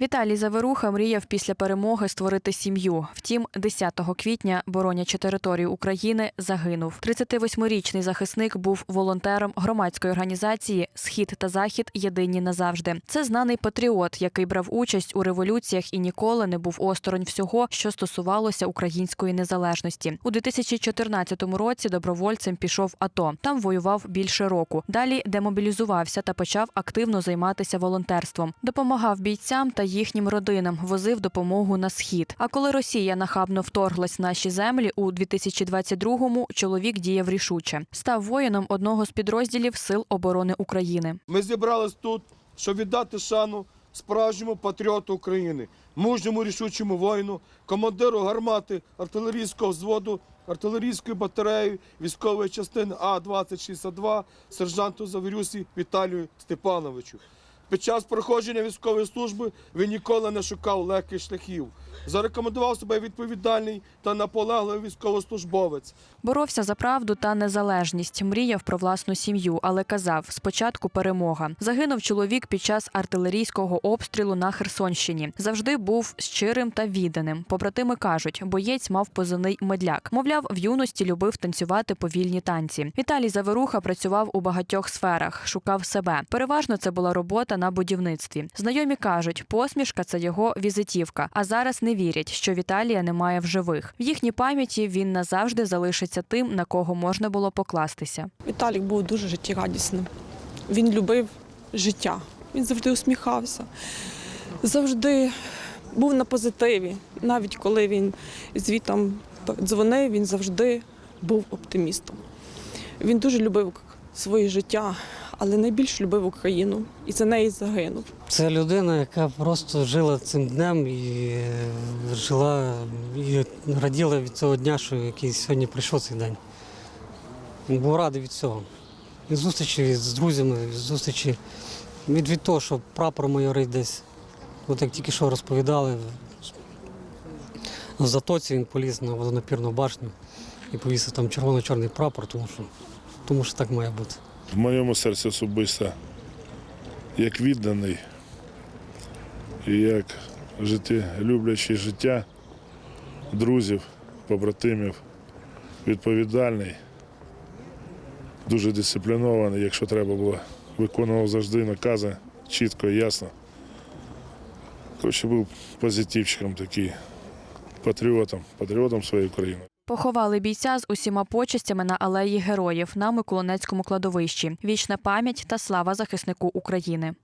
Віталій Заверуха мріяв після перемоги створити сім'ю. Втім, 10 квітня, боронячи територію України, загинув. 38-річний захисник був волонтером громадської організації Схід та Захід єдині назавжди. Це знаний патріот, який брав участь у революціях і ніколи не був осторонь всього, що стосувалося української незалежності. У 2014 році добровольцем пішов АТО. Там воював більше року. Далі демобілізувався та почав активно займатися волонтерством. Допомагав бійцям та їхнім родинам, возив допомогу на схід. А коли Росія нахабно вторглась в наші землі у 2022-му, чоловік діяв рішуче. Став воїном одного з підрозділів Сил оборони України. Ми зібрались тут, щоб віддати шану справжньому патріоту України, мужньому рішучому воїну, командиру гармати артилерійського взводу, артилерійської батареї військової частини А-2062, сержанту Завірюсі Віталію Степановичу. Під час проходження військової служби він ніколи не шукав легких шляхів. Зарекомендував себе відповідальний та наполегливий військовослужбовець. Боровся за правду та незалежність, мріяв про власну сім'ю, але казав: спочатку перемога. Загинув чоловік під час артилерійського обстрілу на Херсонщині. Завжди був щирим та відданим. Побратими кажуть, боєць мав позивний медляк. Мовляв, в юності любив танцювати повільні танці. Віталій Заверуха працював у багатьох сферах, шукав себе. Переважно це була робота на будівництві. Знайомі кажуть, посмішка це його візитівка. А зараз не вірять, що Віталія немає в живих. В їхній пам'яті він назавжди залишиться тим, на кого можна було покластися. Віталік був дуже життєрадісним. Він любив життя. Він завжди усміхався, завжди був на позитиві. Навіть коли він звітом дзвонив, він завжди був оптимістом. Він дуже любив своє життя, але найбільш любив Україну і за неї загинув. Це людина, яка просто жила цим днем і е, жила і раділа від цього дня, що який сьогодні прийшов цей день. Був радий від цього. Від зустрічі з друзями, від зустрічі від, від того, що прапор майорить десь. От як тільки що розповідали, в затоці він поліз на водонапірну башню і повісив там червоно-чорний прапор, тому що, тому що так має бути. В моєму серці особисто як відданий і як життєлюблячий життя друзів, побратимів, відповідальний, дуже дисциплінований, якщо треба було, виконував завжди накази чітко і ясно. Коротше, був позитивчиком такий, патріотом, патріотом своєї країни. Поховали бійця з усіма почестями на алеї героїв на Миколинецькому кладовищі. Вічна пам'ять та слава захиснику України.